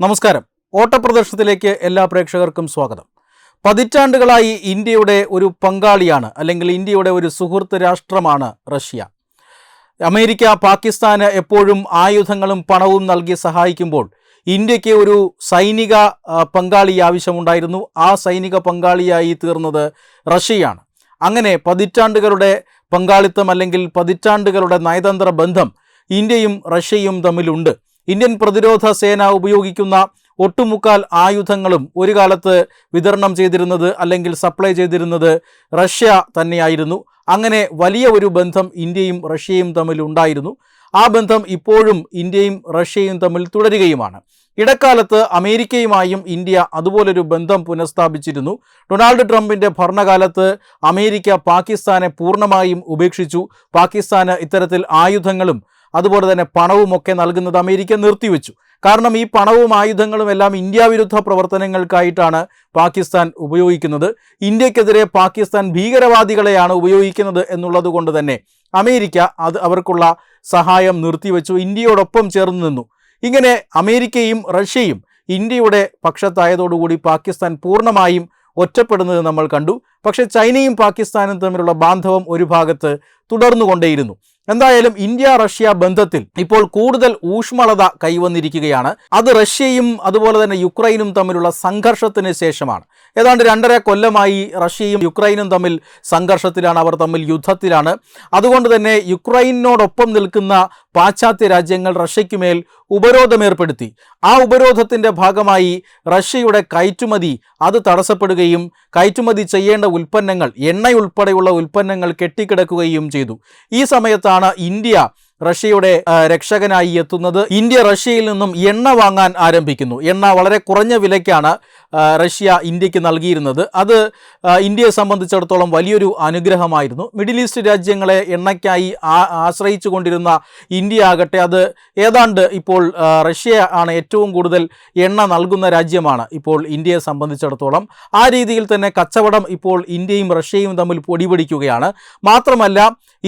നമസ്കാരം. ഓട്ടപ്രദർശനത്തിലേക്ക് എല്ലാ പ്രേക്ഷകർക്കും സ്വാഗതം. പതിറ്റാണ്ടുകളായി ഇന്ത്യയുടെ ഒരു പങ്കാളിയാണ് അല്ലെങ്കിൽ ഇന്ത്യയുടെ ഒരു സുഹൃത്ത് രാഷ്ട്രമാണ് റഷ്യ. അമേരിക്ക പാകിസ്ഥാന് എപ്പോഴും ആയുധങ്ങളും പണവും നൽകി സഹായിക്കുമ്പോൾ ഇന്ത്യയ്ക്ക് ഒരു സൈനിക പങ്കാളി ആവശ്യമുണ്ടായിരുന്നു. ആ സൈനിക പങ്കാളിയായി തീർന്നത് റഷ്യയാണ്. അങ്ങനെ പതിറ്റാണ്ടുകളുടെ പങ്കാളിത്തം അല്ലെങ്കിൽ പതിറ്റാണ്ടുകളുടെ നയതന്ത്ര ബന്ധം ഇന്ത്യയും റഷ്യയും തമ്മിലുണ്ട്. ഇന്ത്യൻ പ്രതിരോധ സേന ഉപയോഗിക്കുന്ന ഒട്ടുമുക്കാൽ ആയുധങ്ങളും ഒരു കാലത്ത് വിതരണം ചെയ്തിരുന്നത് അല്ലെങ്കിൽ സപ്ലൈ ചെയ്തിരുന്നത് റഷ്യ തന്നെയായിരുന്നു. അങ്ങനെ വലിയ ഒരു ബന്ധം ഇന്ത്യയും റഷ്യയും തമ്മിൽ ഉണ്ടായിരുന്നു. ആ ബന്ധം ഇപ്പോഴും ഇന്ത്യയും റഷ്യയും തമ്മിൽ തുടരുകയുമാണ്. ഇടക്കാലത്ത് അമേരിക്കയുമായും ഇന്ത്യ അതുപോലൊരു ബന്ധം പുനഃസ്ഥാപിച്ചിരുന്നു. ഡൊണാൾഡ് ട്രംപിന്റെ ഭരണകാലത്ത് അമേരിക്ക പാകിസ്ഥാനെ പൂർണമായും ഉപേക്ഷിച്ചു. പാകിസ്ഥാന് ഇത്തരത്തിൽ ആയുധങ്ങളും അതുപോലെ തന്നെ പണവുമൊക്കെ നൽകുന്നത് അമേരിക്ക നിർത്തിവെച്ചു. കാരണം ഈ പണവും ആയുധങ്ങളും എല്ലാം ഇന്ത്യ വിരുദ്ധ പ്രവർത്തനങ്ങൾക്കായിട്ടാണ് പാകിസ്ഥാൻ ഉപയോഗിക്കുന്നത്. ഇന്ത്യക്കെതിരെ പാകിസ്ഥാൻ ഭീകരവാദികളെയാണ് ഉപയോഗിക്കുന്നത് എന്നുള്ളത് കൊണ്ട് തന്നെ അമേരിക്ക അത് അവർക്കുള്ള സഹായം നിർത്തിവെച്ചു ഇന്ത്യയോടൊപ്പം ചേർന്ന് നിന്നു. ഇങ്ങനെ അമേരിക്കയും റഷ്യയും ഇന്ത്യയുടെ പക്ഷത്തായതോടുകൂടി പാകിസ്ഥാൻ പൂർണമായും ഒറ്റപ്പെടുന്നത് നമ്മൾ കണ്ടു. പക്ഷേ ചൈനയും പാകിസ്ഥാനും തമ്മിലുള്ള ബാന്ധവം ഒരു ഭാഗത്ത് തുടർന്നുകൊണ്ടേയിരുന്നു. എന്തായാലും ഇന്ത്യ റഷ്യ ബന്ധത്തിൽ ഇപ്പോൾ കൂടുതൽ ഊഷ്മളത കൈവന്നിരിക്കുകയാണ്. അത് റഷ്യയും അതുപോലെ തന്നെ യുക്രൈനും തമ്മിലുള്ള സംഘർഷത്തിന് ശേഷമാണ്. ഏതാണ്ട് രണ്ടര കൊല്ലമായി റഷ്യയും യുക്രൈനും തമ്മിൽ സംഘർഷത്തിലാണ് അവർ തമ്മിൽ യുദ്ധത്തിലാണ്. അതുകൊണ്ട് തന്നെ യുക്രൈനോടൊപ്പം നിൽക്കുന്ന പാശ്ചാത്യ രാജ്യങ്ങൾ റഷ്യയ്ക്കുമേൽ ഉപരോധമേർപ്പെടുത്തി. ആ ഉപരോധത്തിന്റെ ഭാഗമായി റഷ്യയുടെ കയറ്റുമതി അത് തടസ്സപ്പെടുകയും കയറ്റുമതി ചെയ്യേണ്ട ഉൽപ്പന്നങ്ങൾ എണ്ണയുൾപ്പെടെയുള്ള ഉൽപ്പന്നങ്ങൾ കെട്ടിക്കിടക്കുകയും ചെയ്തു. ഈ സമയത്താണ് ഇന്ത്യ റഷ്യയുടെ രക്ഷകനായി എത്തുന്നത് ഇന്ത്യ റഷ്യയിൽ നിന്നും എണ്ണ വാങ്ങാൻ ആരംഭിക്കുന്നു. എണ്ണ വളരെ കുറഞ്ഞ വിലയ്ക്കാണ് റഷ്യ ഇന്ത്യയ്ക്ക് നൽകിയിരുന്നത്. അത് ഇന്ത്യയെ സംബന്ധിച്ചിടത്തോളം വലിയൊരു അനുഗ്രഹമായിരുന്നു. മിഡിൽ ഈസ്റ്റ് രാജ്യങ്ങളെ എണ്ണയ്ക്കായി ആശ്രയിച്ചു കൊണ്ടിരുന്ന ഇന്ത്യ ആകട്ടെ അത് ഏതാണ്ട് ഇപ്പോൾ റഷ്യ ആണ് ഏറ്റവും കൂടുതൽ എണ്ണ നൽകുന്ന രാജ്യമാണ് ഇപ്പോൾ ഇന്ത്യയെ സംബന്ധിച്ചിടത്തോളം. ആ രീതിയിൽ തന്നെ കച്ചവടം ഇപ്പോൾ ഇന്ത്യയും റഷ്യയും തമ്മിൽ പൊടിപിടിക്കുകയാണ്. മാത്രമല്ല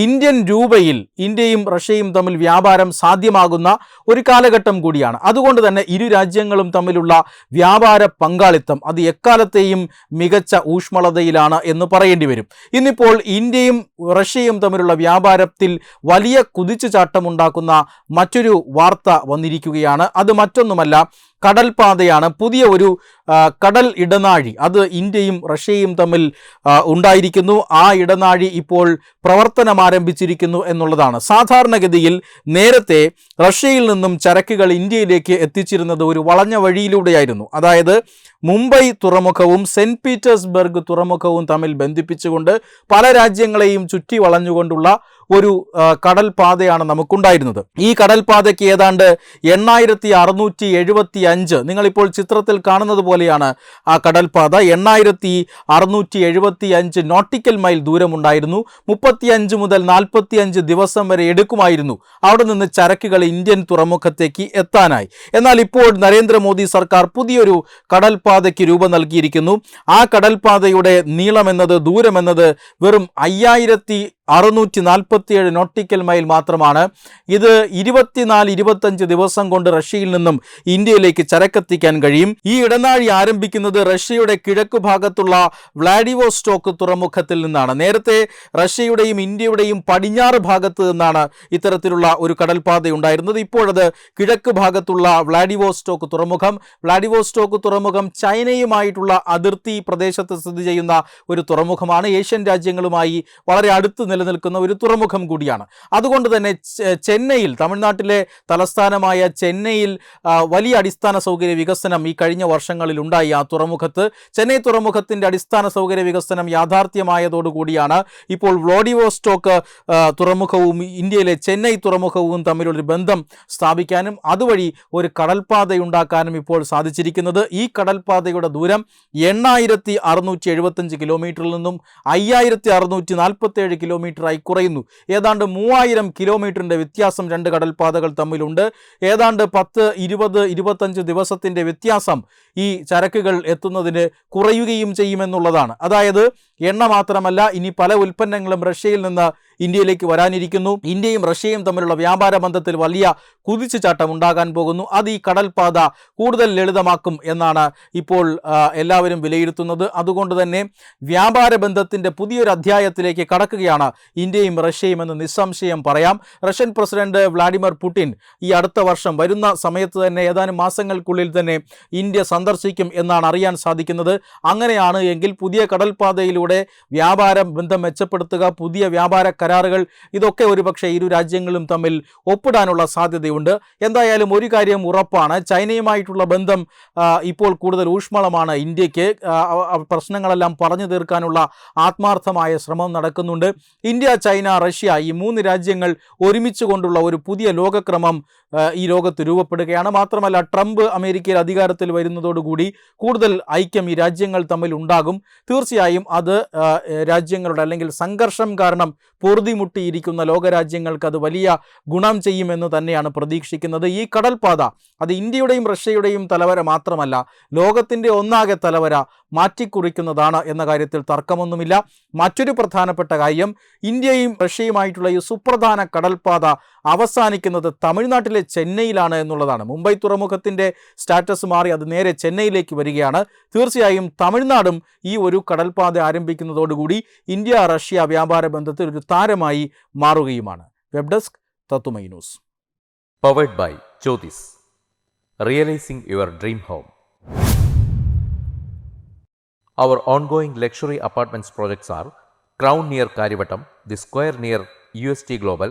ഇന്ത്യൻ രൂപയിൽ ഇന്ത്യയും റഷ്യയും തമ്മിൽ വ്യാപാരം സാധ്യമാകുന്ന ഒരു കാലഘട്ടം കൂടിയാണ്. അതുകൊണ്ട് തന്നെ ഇരു രാജ്യങ്ങളും തമ്മിലുള്ള വ്യാപാര പങ്കാളിത്തം അത് എക്കാലത്തെയും മികച്ച ഊഷ്മളതയിലാണ് എന്ന് പറയേണ്ടി വരും. ഇന്നിപ്പോൾ ഇന്ത്യയും റഷ്യയും തമ്മിലുള്ള വ്യാപാരത്തിൽ വലിയ കുതിച്ചുചാട്ടമുണ്ടാക്കുന്ന മറ്റൊരു വാർത്ത വന്നിരിക്കുകയാണ്. അത് മറ്റൊന്നുമല്ല കടൽപാതയാണ് പുതിയ ഒരു കടൽ ഇടനാഴി. അത് ഇന്ത്യയും റഷ്യയും തമ്മിൽ ഉണ്ടായിരിക്കുന്നു. ആ ഇടനാഴി ഇപ്പോൾ പ്രവർത്തനം ആരംഭിച്ചിരിക്കുന്നു എന്നുള്ളതാണ്. സാധാരണഗതിയിൽ നേരത്തെ റഷ്യയിൽ നിന്നും ചരക്കുകൾ ഇന്ത്യയിലേക്ക് എത്തിച്ചിരുന്നത് ഒരു വളഞ്ഞ വഴിയിലൂടെയായിരുന്നു. അതായത് മുംബൈ തുറമുഖവും സെന്റ് പീറ്റേഴ്സ്ബർഗ് തുറമുഖവും തമ്മിൽ ബന്ധിപ്പിച്ചുകൊണ്ട് പല രാജ്യങ്ങളെയും ചുറ്റി വളഞ്ഞുകൊണ്ടുള്ള ഒരു കടൽപാതയാണ് കടൽ പാതയാണ് നമുക്കുണ്ടായിരുന്നത്. ഈ കടൽ പാതയ്ക്ക് ഏതാണ്ട് എണ്ണായിരത്തി അറുന്നൂറ്റി എഴുപത്തി അഞ്ച് നിങ്ങളിപ്പോൾ ചിത്രത്തിൽ കാണുന്നത് പോലെയാണ് ആ കടൽപാത. എണ്ണായിരത്തി അറുന്നൂറ്റി എഴുപത്തി അഞ്ച് നോട്ടിക്കൽ മൈൽ ദൂരമുണ്ടായിരുന്നു. മുപ്പത്തിയഞ്ച് മുതൽ നാൽപ്പത്തിയഞ്ച് ദിവസം വരെ എടുക്കുമായിരുന്നു അവിടെ നിന്ന് ചരക്കുകൾ ഇന്ത്യൻ തുറമുഖത്തേക്ക് എത്താനായി. എന്നാൽ ഇപ്പോൾ നരേന്ദ്രമോദി സർക്കാർ പുതിയൊരു കടൽപാതയ്ക്ക് രൂപം നൽകിയിരിക്കുന്നു. ആ കടൽപാതയുടെ നീളമെന്നത് ദൂരമെന്നത് വെറും അയ്യായിരത്തി അറുന്നൂറ്റി നാൽപ്പത്തിയേഴ് നോട്ടിക്കൽ മൈൽ മാത്രമാണ്. ഇത് ഇരുപത്തിനാല് ഇരുപത്തഞ്ച് ദിവസം കൊണ്ട് റഷ്യയിൽ നിന്നും ഇന്ത്യയിലേക്ക് ചരക്കെത്തിക്കാൻ കഴിയും. ഈ ഇടനാഴി ആരംഭിക്കുന്നത് റഷ്യയുടെ കിഴക്ക് ഭാഗത്തുള്ള വ്ളാഡിവോസ്റ്റോക്ക് തുറമുഖത്തിൽ നിന്നാണ്. നേരത്തെ റഷ്യയുടെയും ഇന്ത്യയുടെയും പടിഞ്ഞാറ് ഭാഗത്ത് നിന്നാണ് ഇത്തരത്തിലുള്ള ഒരു കടൽപാത ഉണ്ടായിരുന്നത്. ഇപ്പോഴത് കിഴക്ക് ഭാഗത്തുള്ള വ്ളാഡിവോസ്റ്റോക്ക് തുറമുഖം വ്ളാഡിവോസ്റ്റോക്ക് തുറമുഖം ചൈനയുമായിട്ടുള്ള അതിർത്തി പ്രദേശത്ത് സ്ഥിതി ചെയ്യുന്ന ഒരു തുറമുഖമാണ്. ഏഷ്യൻ രാജ്യങ്ങളുമായി വളരെ അടുത്ത് നിലനിൽക്കുന്ന ഒരു തുറമുഖം കൂടിയാണ്. അതുകൊണ്ട് തന്നെ ചെന്നൈയിൽ തമിഴ്നാട്ടിലെ തലസ്ഥാനമായ ചെന്നൈയിൽ വലിയ അടിസ്ഥാന സൗകര്യ വികസനം ഈ കഴിഞ്ഞ വർഷങ്ങളിൽ ഉണ്ടായി. ആ തുറമുഖത്ത് ചെന്നൈ തുറമുഖത്തിന്റെ അടിസ്ഥാന സൗകര്യ വികസനം യാഥാർത്ഥ്യമായതോടുകൂടിയാണ് ഇപ്പോൾ വ്ളോഡിവോസ്റ്റോക്ക് ആ, തുറമുഖവും ഇന്ത്യയിലെ ചെന്നൈ തുറമുഖവും തമ്മിലൊരു ബന്ധം സ്ഥാപിക്കാനും അതുവഴി ഒരു കടൽപാതയുണ്ടാക്കാനും ഇപ്പോൾ സാധിച്ചിരിക്കുന്നത്. ഈ കടൽപാതയുടെ ദൂരം എണ്ണായിരത്തി അറുന്നൂറ്റി എഴുപത്തഞ്ച് കിലോമീറ്ററിൽ നിന്നും അയ്യായിരത്തി അറുന്നൂറ്റി നാൽപ്പത്തേഴ് കിലോമീറ്ററായി കുറയുന്നു. ഏതാണ്ട് മൂവായിരം കിലോമീറ്ററിന്റെ വ്യത്യാസം രണ്ട് കടൽപാതകൾ തമ്മിലുണ്ട്. ഏതാണ്ട് പത്ത് ഇരുപത് ഇരുപത്തഞ്ച് ദിവസത്തിന്റെ വ്യത്യാസം ഈ ചരക്കുകൾ എത്തുന്നതിന് കുറയുകയും ചെയ്യുമെന്നുള്ളതാണ് അതായത് എണ്ണ മാത്രമല്ല ഇനി പല ഉൽപ്പന്നങ്ങളും റഷ്യയിൽ നിന്ന് ഇന്ത്യയിലേക്ക് വരാനിരിക്കുന്നു. ഇന്ത്യയും റഷ്യയും തമ്മിലുള്ള വ്യാപാര ബന്ധത്തിൽ വലിയ കുതിച്ചുചാട്ടം ഉണ്ടാകാൻ പോകുന്നു. അത് ഈ കടൽപാത കൂടുതൽ ലളിതമാക്കും എന്നാണ് ഇപ്പോൾ എല്ലാവരും വിലയിരുത്തുന്നത്. അതുകൊണ്ട് തന്നെ വ്യാപാര ബന്ധത്തിന്റെ പുതിയൊരു അധ്യായത്തിലേക്ക് കടക്കുകയാണ് ഇന്ത്യയും റഷ്യയും എന്ന് നിസ്സംശയം പറയാം. റഷ്യൻ പ്രസിഡന്റ് വ്ളാഡിമിർ പുടിൻ ഈ അടുത്ത വർഷം വരുന്ന സമയത്ത് തന്നെ ഏതാനും മാസങ്ങൾക്കുള്ളിൽ തന്നെ ഇന്ത്യ സന്ദർശിക്കും എന്നാണ് അറിയാൻ സാധിക്കുന്നത്. അങ്ങനെയാണ് എങ്കിൽ പുതിയ കടൽപാതയിലൂടെ വ്യാപാര ബന്ധം മെച്ചപ്പെടുത്തുക പുതിയ വ്യാപാര കരാറുകൾ. ഇതൊക്കെ ഒരുപക്ഷെ ഇരു രാജ്യങ്ങളും തമ്മിൽ ഒപ്പിടാനുള്ള സാധ്യതയുണ്ട്. എന്തായാലും ഒരു കാര്യം ഉറപ്പാണ്. ചൈനയുമായിട്ടുള്ള ബന്ധം ഇപ്പോൾ കൂടുതൽ ഊഷ്മളമാണ്. ഇന്ത്യയ്ക്ക് പ്രശ്നങ്ങളെല്ലാം പറഞ്ഞു തീർക്കാനുള്ള ആത്മാർത്ഥമായ ശ്രമം നടക്കുന്നുണ്ട്. ഇന്ത്യ ചൈന റഷ്യ ഈ മൂന്ന് രാജ്യങ്ങൾ ഒരുമിച്ച് കൊണ്ടുള്ള ഒരു പുതിയ ലോകക്രമം ഈ ലോകത്ത് രൂപപ്പെടുകയാണ്. മാത്രമല്ല ട്രംപ് അമേരിക്കയിൽ അധികാരത്തിൽ വരുന്നതോടുകൂടി കൂടുതൽ ഐക്യം ഈ രാജ്യങ്ങൾ തമ്മിൽ ഉണ്ടാകും. തീർച്ചയായും അത് രാജ്യങ്ങളുടെ അല്ലെങ്കിൽ സംഘർഷം കാരണം പൊറുതിമുട്ടിയിരിക്കുന്ന ലോകരാജ്യങ്ങൾക്ക് അത് വലിയ ഗുണം ചെയ്യുമെന്ന് തന്നെയാണ് പ്രതീക്ഷിക്കുന്നത്. ഈ കടൽപാത അത് ഇന്ത്യയുടെയും റഷ്യയുടെയും തലവര മാത്രമല്ല ലോകത്തിന്റെ ഒന്നാകെ തലവര മാറ്റിക്കുറിക്കുന്നതാണ് എന്ന കാര്യത്തിൽ തർക്കമൊന്നുമില്ല. മറ്റൊരു പ്രധാനപ്പെട്ട കാര്യം ഇന്ത്യയും റഷ്യയുമായിട്ടുള്ള ഈ സുപ്രധാന കടൽപാത അവസാനിക്കുന്നത് തമിഴ്നാട്ടിലെ ചെന്നൈയിലാണ് എന്നുള്ളതാണ് മുംബൈ തുറമുഖത്തിന്റെ സ്റ്റാറ്റസ് മാറി അത് നേരെ ചെന്നൈയിലേക്ക് വരികയാണ് തീർച്ചയായും തമിഴ്നാടും ഈ ഒരു കടൽപാത ആരംഭിക്കുന്നതോടുകൂടി ഇന്ത്യ റഷ്യ വ്യാപാര ബന്ധത്തിൽ ഒരു താരമായി മാറുകയുമാണ് വെബ് ഡെസ്ക് തത്തുമൈ news Powered by Jyotis. Realizing your dream home. Our ongoing luxury apartments projects are Crown near Karivattam, The Square near UST Global,